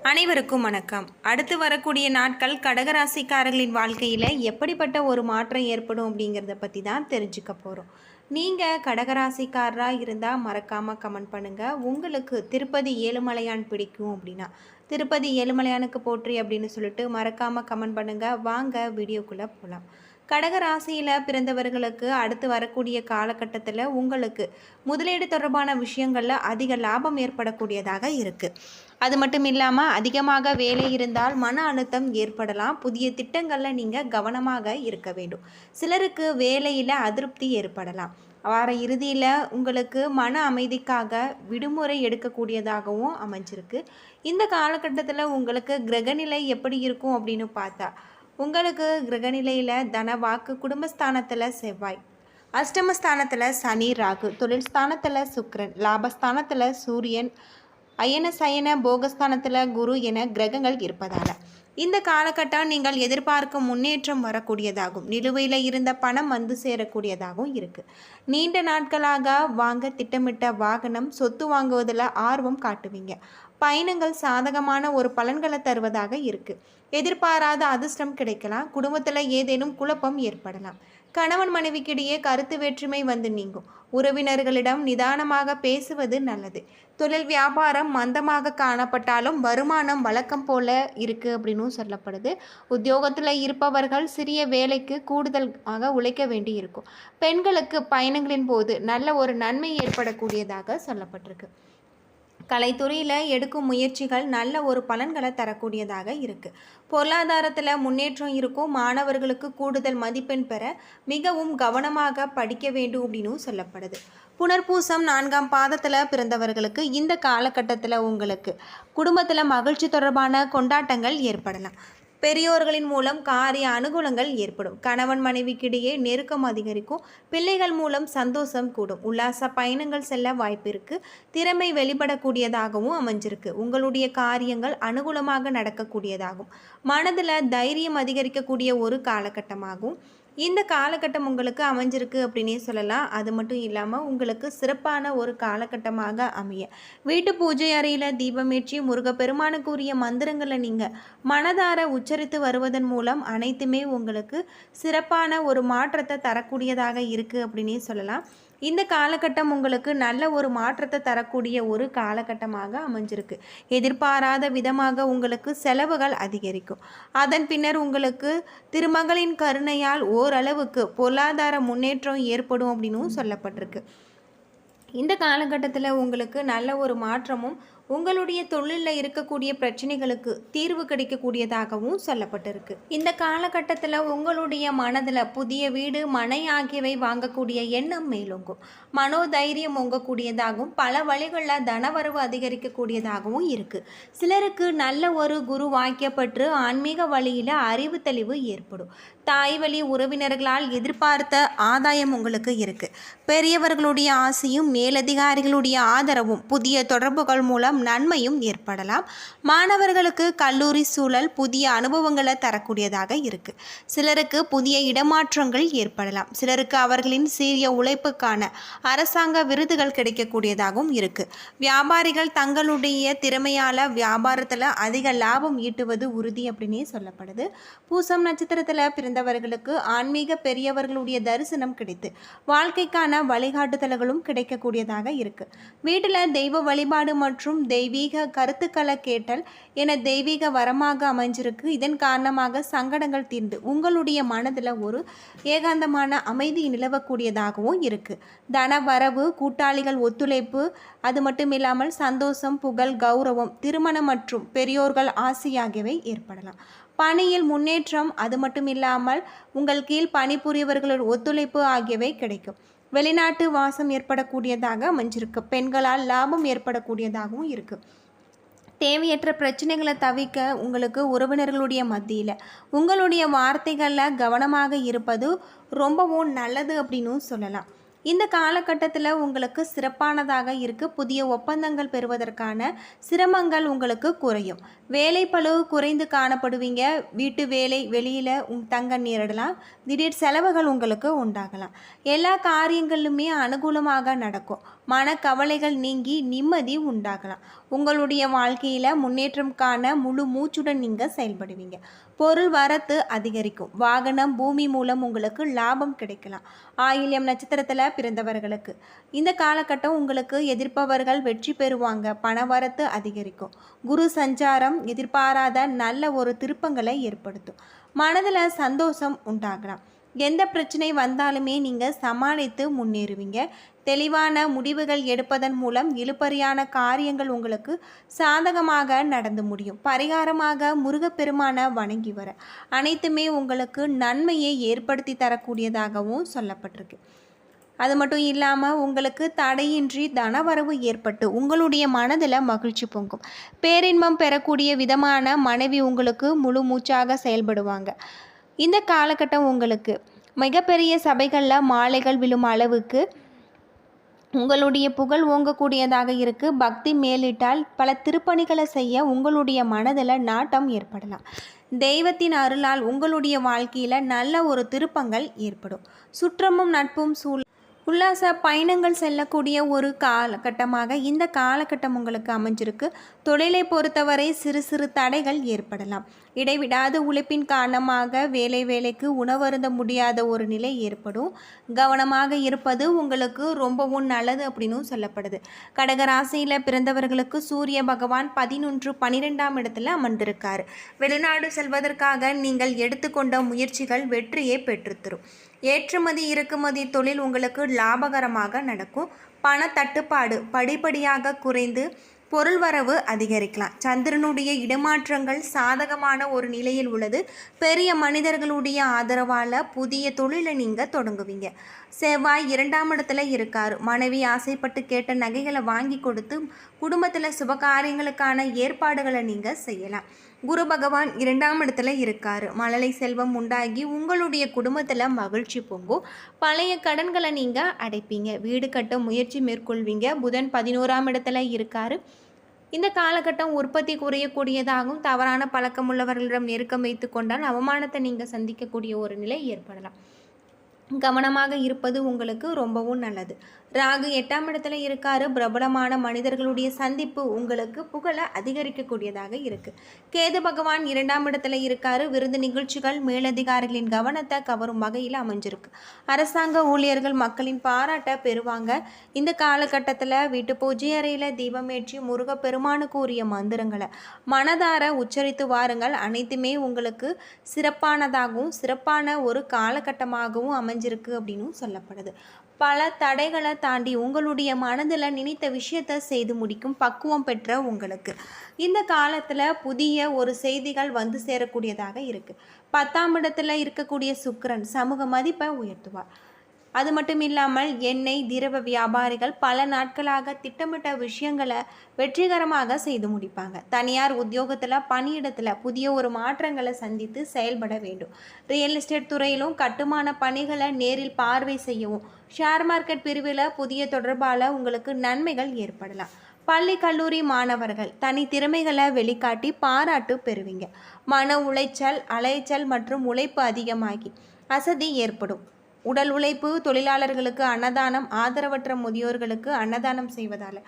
அனைவருக்கும் வணக்கம். அடுத்து வரக்கூடிய நாட்கள் கடகராசிக்காரர்களின் வாழ்க்கையில் எப்படிப்பட்ட ஒரு மாற்றம் ஏற்படும் அப்படிங்கிறத பற்றி தான் தெரிஞ்சுக்க போகிறோம் நீங்கள் கடகராசிக்காரராக இருந்தால் மறக்காமல் கமெண்ட் பண்ணுங்கள் உங்களுக்கு திருப்பதி ஏழுமலையான் பிடிக்கும் அப்படின்னா திருப்பதி ஏழுமலையானுக்கு போற்றி அப்படின்னு சொல்லிட்டு மறக்காமல் கமெண்ட் பண்ணுங்கள் வாங்க வீடியோக்குள்ளே போகலாம் கடகராசியில் பிறந்தவர்களுக்கு அடுத்து வரக்கூடிய காலகட்டத்தில் உங்களுக்கு முதலீடு தொடர்பான விஷயங்களில் அதிக லாபம் ஏற்படக்கூடியதாக இருக்குது அது மட்டும் இல்லாமல் அதிகமாக வேலை இருந்தால் மன அழுத்தம் ஏற்படலாம். புதிய திட்டங்களில் நீங்கள் கவனமாக இருக்க வேண்டும். சிலருக்கு வேலையில் அதிருப்தி ஏற்படலாம். வார இறுதியில் உங்களுக்கு மன அமைதிக்காக விடுமுறை எடுக்கக்கூடியதாகவும் அமைஞ்சிருக்கு. இந்த காலகட்டத்தில் உங்களுக்கு கிரகநிலை எப்படி இருக்கும் அப்படின்னு பார்த்தா உங்களுக்கு கிரகநிலையில் தன வாக்கு குடும்பஸ்தானத்தில் செவ்வாய். அஷ்டமஸ்தானத்தில் சனி ராகு. தொழில் ஸ்தானத்தில் சுக்கரன். லாபஸ்தானத்தில் சூரியன். அயன சயன போகஸ்தானத்தில் குரு என கிரகங்கள் இருப்பதால். இந்த காலகட்டம் நீங்கள் எதிர்பார்க்கும் முன்னேற்றம் வரக்கூடியதாகும். நிலுவையில் இருந்த பணம் வந்து சேரக்கூடியதாகவும் இருக்குது நீண்ட நாட்களாக வாங்க திட்டமிட்ட வாகனம் சொத்து வாங்குவதில் ஆர்வம் காட்டுவீங்க. பயணங்கள் சாதகமான ஒரு பலன்களை தருவதாக இருக்குது எதிர்பாராத அதிர்ஷ்டம் கிடைக்கலாம். குடும்பத்தில் ஏதேனும் குழப்பம் ஏற்படலாம். கணவன் மனைவிக்கிடையே கருத்து வேற்றுமை வந்து நீங்கும். உறவினர்களிடம் நிதானமாக பேசுவது நல்லது. தொழில் வியாபாரம் மந்தமாக காணப்பட்டாலும் வருமானம் வழக்கம் போல இருக்குது அப்படின்னும் சொல்லப்படுது. உத்தியோகத்தில் இருப்பவர்கள் சிறிய வேலைக்கு கூடுதலாக உழைக்க வேண்டி இருக்கும் பெண்களுக்கு பயணங்களின் போது நல்ல ஒரு நன்மை ஏற்படக்கூடியதாக சொல்லப்பட்டிருக்கு. கலைத்துறையில் எடுக்கும் முயற்சிகள் நல்ல ஒரு பலன்களை தரக்கூடியதாக இருக்குது பொருளாதாரத்தில் முன்னேற்றம் இருக்கும் மாணவர்களுக்கு கூடுதல் மதிப்பெண் பெற மிகவும் கவனமாக படிக்க வேண்டும் அப்படின்னு சொல்லப்படுது. புனர்பூசம் நான்காம் பாதத்தில் பிறந்தவர்களுக்கு இந்த காலகட்டத்தில் உங்களுக்கு குடும்பத்தில் மகிழ்ச்சி தொடர்பான கொண்டாட்டங்கள் ஏற்படலாம். பெரியோர்களின் மூலம் காரிய அனுகூலங்கள் ஏற்படும். கணவன் மனைவிக்கிடையே நெருக்கம் அதிகரிக்கும். பிள்ளைகள் மூலம் சந்தோஷம் கூடும். உல்லாச பயணங்கள் செல்ல வாய்ப்பு இருக்கு. திறமை வெளிப்படக்கூடியதாகவும் அமைஞ்சிருக்கு. உங்களுடைய காரியங்கள் அனுகூலமாக நடக்கக்கூடியதாகும். மனதில் தைரியம் அதிகரிக்கக்கூடிய ஒரு காலகட்டமாகும். இந்த காலகட்டம் உங்களுக்கு அமைஞ்சிருக்கு அப்படின்னே சொல்லலாம். அது மட்டும் இல்லாமல் உங்களுக்கு சிறப்பான ஒரு காலகட்டமாக அமைய. வீட்டு பூஜை அறையில் தீபமேற்றி முருகப்பெருமானுக்குரிய மந்திரங்களை நீங்கள் மனதார உச்சரித்து வருவதன் மூலம் அனைத்துமே உங்களுக்கு சிறப்பான ஒரு மாற்றத்தை தரக்கூடியதாக இருக்குது அப்படின்னே சொல்லலாம். இந்த காலகட்டம் உங்களுக்கு நல்ல ஒரு மாற்றத்தை தரக்கூடிய ஒரு காலகட்டமாக அமைஞ்சிருக்கு. எதிர்பாராத விதமாக உங்களுக்கு செலவுகள் அதிகரிக்கும். அதன் பின்னர் உங்களுக்கு திருமகளின் கருணையால் ஓரளவுக்கு பொருளாதார முன்னேற்றம் ஏற்படும் அப்படின்னும் சொல்லப்பட்டிருக்கு. இந்த காலகட்டத்தில் உங்களுக்கு நல்ல ஒரு மாற்றமும் உங்களுடைய தொழிலில் இருக்கக்கூடிய பிரச்சனைகளுக்கு தீர்வு கிடைக்கக்கூடியதாகவும் சொல்லப்பட்டிருக்கு. இந்த காலகட்டத்தில் உங்களுடைய மனதில் புதிய வீடு மனை ஆகியவை வாங்கக்கூடிய எண்ணம் மேலோங்கும். மனோதைரியம் ஓங்கக்கூடியதாகவும் பல வழிகளில் தனவரவு அதிகரிக்கக்கூடியதாகவும் இருக்குது சிலருக்கு நல்ல ஒரு குரு வாக்கியப்பட்டு ஆன்மீக வழியில் அறிவு தெளிவு ஏற்படும். தாய் வழி உறவினர்களால் எதிர்பார்த்த ஆதாயம் உங்களுக்கு இருக்குது பெரியவர்களுடைய ஆசையும் மேலதிகாரிகளுடைய ஆதரவும் புதிய தொடர்புகள் மூலம் நன்மையும் ஏற்படலாம். மாணவர்களுக்கு கல்லூரி சூழல் புதிய அனுபவங்களை தரக்கூடியதாக இருக்குது சிலருக்கு புதிய இடமாற்றங்கள் ஏற்படலாம். சிலருக்கு அவர்களின் சீரிய உழைப்புக்கான அரசாங்க விருதுகள் கிடைக்கக்கூடியதாகவும் இருக்குது வியாபாரிகள் தங்களுடைய திறமையால் வியாபாரத்தில் அதிக லாபம் ஈட்டுவது உறுதி அப்படின்னே சொல்லப்படுது. பூசம் நட்சத்திரத்தில் பிறந்தவர்களுக்கு ஆன்மீக பெரியவர்களுடைய தரிசனம் கிடைத்து வாழ்க்கைக்கான வழிகாட்டுதல்களும் கிடைக்கக்கூடியதாக இருக்குது வீட்டில் தெய்வ வழிபாடு மற்றும் தெய்வீக கருத்துக்களை கேட்டல் என தெய்வீக வரமாக அமைஞ்சிருக்கு. இதன் காரணமாக சங்கடங்கள் தீர்ந்து உங்களுடைய மனதில் ஒரு ஏகாந்தமான அமைதி நிலவக்கூடியதாகவும் இருக்குது தன வரவு கூட்டாளிகள் ஒத்துழைப்பு அது மட்டும் இல்லாமல் சந்தோஷம் புகழ் கௌரவம் திருமணம் மற்றும் பெரியோர்கள் ஆசை ஆகியவை ஏற்படலாம். பணியில் முன்னேற்றம் அது மட்டும் இல்லாமல் உங்கள் கீழ் பணிபுரியவர்களோட ஒத்துழைப்பு ஆகியவை கிடைக்கும். வெளிநாட்டு வாசம் ஏற்படக்கூடியதாக அமைஞ்சிருக்கு. பெண்களால் லாபம் ஏற்படக்கூடியதாகவும் இருக்குது தேவையற்ற பிரச்சனைகளை தவிர்க்க உங்களுக்கு உறவினர்களுடைய மத்தியில் உங்களுடைய வார்த்தைகளில் கவனமாக இருப்பது ரொம்பவும் நல்லது அப்படின்னும் சொல்லலாம். இந்த காலகட்டத்தில் உங்களுக்கு சிறப்பானதாக இருக்குது புதிய ஒப்பந்தங்கள் பெறுவதற்கான சிரமங்கள் உங்களுக்கு குறையும். வேலை பழுவு குறைந்து காணப்படுவீங்க. வீட்டு வேலை வெளியில் உங் தங்க நேரிடலாம். திடீர் செலவுகள் உங்களுக்கு உண்டாகலாம். எல்லா காரியங்களுமே அனுகூலமாக நடக்கும். மனக்கவலைகள் நீங்கி நிம்மதி உண்டாகலாம். உங்களுடைய வாழ்க்கையில் முன்னேற்றம் காண முழு மூச்சுடன் நீங்கள் செயல்படுவீங்க. பொருள் வரத்து அதிகரிக்கும். வாகனம் பூமி மூலம் உங்களுக்கு லாபம் கிடைக்கலாம். ஆயில்யம் நட்சத்திரத்தில் பிறந்தவர்களுக்கு. இந்த காலகட்டம் உங்களுக்கு எதிர்ப்பவர்கள் வெற்றி பெறுவாங்க. பண வரத்து அதிகரிக்கும். குரு சஞ்சாரம் எதிர்பாராத நல்ல ஒரு திருப்பங்களை ஏற்படுத்தும். மனதில் சந்தோஷம் உண்டாகலாம். எந்த பிரச்சனை வந்தாலுமே நீங்கள் சமாளித்து முன்னேறுவீங்க. தெளிவான முடிவுகள் எடுப்பதன் மூலம் இழுபறியான காரியங்கள் உங்களுக்கு சாதகமாக நடந்து முடியும். பரிகாரமாக முருகப்பெருமான வணங்கி வர. அனைத்துமே உங்களுக்கு நன்மையை ஏற்படுத்தி தரக்கூடியதாகவும் சொல்லப்பட்டிருக்கு. அது மட்டும் இல்லாமல் உங்களுக்கு தடையின்றி தனவரவு ஏற்பட்டு உங்களுடைய மனதில் மகிழ்ச்சி பொங்கும். பேரின்பம் பெறக்கூடிய விதமான மனைவி உங்களுக்கு முழு மூச்சாக செயல்படுவாங்க. இந்த காலகட்டம் உங்களுக்கு மிகப்பெரிய சபைகளில் மாலைகள் விழும் அளவுக்கு உங்களுடைய புகழ் ஓங்கக்கூடியதாக இருக்குது பக்தி மேலிட்டால் பல திருப்பணிகளை செய்ய உங்களுடைய மனதில் நாட்டம் ஏற்படலாம். தெய்வத்தின் அருளால் உங்களுடைய வாழ்க்கையில் நல்ல ஒரு திருப்பங்கள் ஏற்படும். சுற்றமும் நட்பும் சூழ் உல்லாச பயணங்கள் செல்லக்கூடிய ஒரு காலகட்டமாக இந்த காலகட்டம் உங்களுக்கு அமைஞ்சிருக்கு. தொழிலை பொறுத்தவரை சிறு சிறு தடைகள் ஏற்படலாம். இடைவிடாத உழைப்பின் காரணமாக வேலை வேலைக்கு உணவருந்த முடியாத ஒரு நிலை ஏற்படும். கவனமாக இருப்பது உங்களுக்கு ரொம்பவும் நல்லது அப்படின்னும் சொல்லப்படுது. கடகராசியில் பிறந்தவர்களுக்கு சூரிய பகவான் பதினொன்று பனிரெண்டாம் இடத்துல அமர்ந்திருக்கார். வெளிநாடு செல்வதற்காக நீங்கள் எடுத்துக்கொண்ட முயற்சிகள் வெற்றியை பெற்றுத்தரும். ஏற்றுமதி இறக்குமதி தொழில் உங்களுக்கு லாபகரமாக நடக்கும். பண தட்டுப்பாடு படிப்படியாக குறைந்து பொருள் வரவு அதிகரிக்கலாம். சந்திரனுடைய இடமாற்றங்கள் சாதகமான ஒரு நிலையில் உள்ளது. பெரிய மனிதர்களுடைய ஆதரவால் புதிய தொழிலை நீங்கள் தொடங்குவீங்க. செவ்வாய் இரண்டாம் இடத்துல இருக்கார். மனைவி ஆசைப்பட்டு கேட்ட நகைகளை வாங்கி கொடுத்து குடும்பத்தில் சுபகாரியங்களுக்கான ஏற்பாடுகளை நீங்கள் செய்யலாம். குரு பகவான் இரண்டாம் இடத்துல இருக்கார். மழலை செல்வம் உண்டாகி உங்களுடைய குடும்பத்தில் மகிழ்ச்சி பொங்கும். பழைய கடன்களை நீங்கள் அடைப்பீங்க. வீடு கட்ட முயற்சி மேற்கொள்வீங்க. புதன் பதினோராம் இடத்துல இருக்கார். இந்த காலகட்டம் உற்பத்தி குறையக்கூடியதாகவும் தவறான பழக்கம் உள்ளவர்களிடம் நெருக்கம் வைத்து கொண்டால் அவமானத்தை நீங்கள் சந்திக்கக்கூடிய ஒரு நிலை ஏற்படலாம். கவனமாக இருப்பது உங்களுக்கு ரொம்பவும் நல்லது. ராகு எட்டாம் இடத்துல இருக்காரு. பிரபலமான மனிதர்களுடைய சந்திப்பு உங்களுக்கு புகழை அதிகரிக்கக்கூடியதாக இருக்கு. கேது பகவான் இரண்டாம் இடத்துல இருக்காரு. விருந்து நிகழ்ச்சிகள் மேலதிகாரிகளின் கவனத்தை கவரும் வகையில் அமைஞ்சிருக்கு. அரசாங்க ஊழியர்கள் மக்களின் பாராட்டை பெறுவாங்க. இந்த காலகட்டத்தில் வீட்டு பூஜை அறையில் தீபமேற்றி முருகப்பெருமானுக்கு உரிய மந்திரங்களை மனதார உச்சரித்து வாருங்கள். அனைத்துமே உங்களுக்கு சிறப்பானதாகவும் சிறப்பான ஒரு காலகட்டமாகவும் அமைஞ்சிருக்கு அப்படின்னு சொல்லப்படுது. பல தடைகளை தாண்டி உங்களுடைய மனதில் நினைத்த விஷயத்தை செய்து முடிக்கும் பக்குவம் பெற்ற உங்களுக்கு. இந்த காலத்தில் புதிய ஒரு செய்திகள் வந்து சேரக்கூடியதாக இருக்குது பத்தாம் இடத்துல இருக்கக்கூடிய சுக்கரன் சமூக மதிப்பை உயர்த்துவார். அது மட்டும் இல்லாமல் எண்ணெய் திரவ வியாபாரிகள் பல நாட்களாக திட்டமிட்ட விஷயங்களை வெற்றிகரமாக செய்து முடிப்பாங்க. தனியார் உத்தியோகத்தில் பணியிடத்தில் புதிய ஒரு மாற்றங்களை சந்தித்து செயல்பட வேண்டும். ரியல் எஸ்டேட் துறையிலும் கட்டுமான பணிகளை நேரில் பார்வை செய்யவும் ஷேர் மார்க்கெட் பிரிவில் புதிய தொடர்பால் உங்களுக்கு நன்மைகள் ஏற்படலாம். பள்ளி கல்லூரி மாணவர்கள் தனி திறமைகளை வெளிக்காட்டி பாராட்டு பெறுவீங்க. மன உளைச்சல் அலைச்சல் மற்றும் உழைப்பு அதிகமாகி அசதி ஏற்படும். உடல் உழைப்பு தொழிலாளர்களுக்கு அன்னதானம் ஆதரவற்ற முதியோர்களுக்கு அன்னதானம் செய்வதால்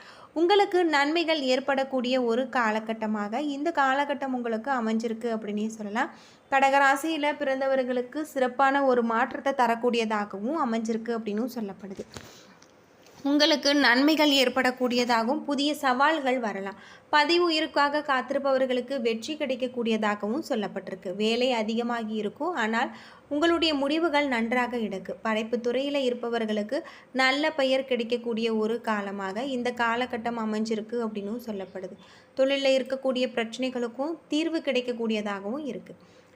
உங்களுக்கு நன்மைகள் ஏற்படக்கூடிய ஒரு காலகட்டமாக இந்த காலகட்டம் உங்களுக்கு அமைஞ்சிருக்கு அப்படின்னே சொல்லலாம். கடகராசியில் பிறந்தவர்களுக்கு சிறப்பான ஒரு மாற்றத்தை தரக்கூடியதாகவும் அமைஞ்சிருக்கு அப்படின்னும் சொல்லப்படுது. உங்களுக்கு நன்மைகள் ஏற்படக்கூடியதாகவும் புதிய சவால்கள் வரலாம். பதிவு உயிருக்காக காத்திருப்பவர்களுக்கு வெற்றி கிடைக்கக்கூடியதாகவும் சொல்லப்பட்டிருக்கு. வேலை அதிகமாகி இருக்கும். ஆனால் உங்களுடைய முடிவுகள் நன்றாக எடுக்கு படைப்பு துறையில் இருப்பவர்களுக்கு நல்ல பெயர் கிடைக்கக்கூடிய ஒரு காலமாக இந்த காலகட்டம் அமைஞ்சிருக்கு அப்படின்னும் சொல்லப்படுது. தொழிலில் இருக்கக்கூடிய பிரச்சனைகளுக்கும் தீர்வு கிடைக்கக்கூடியதாகவும் இருக்குது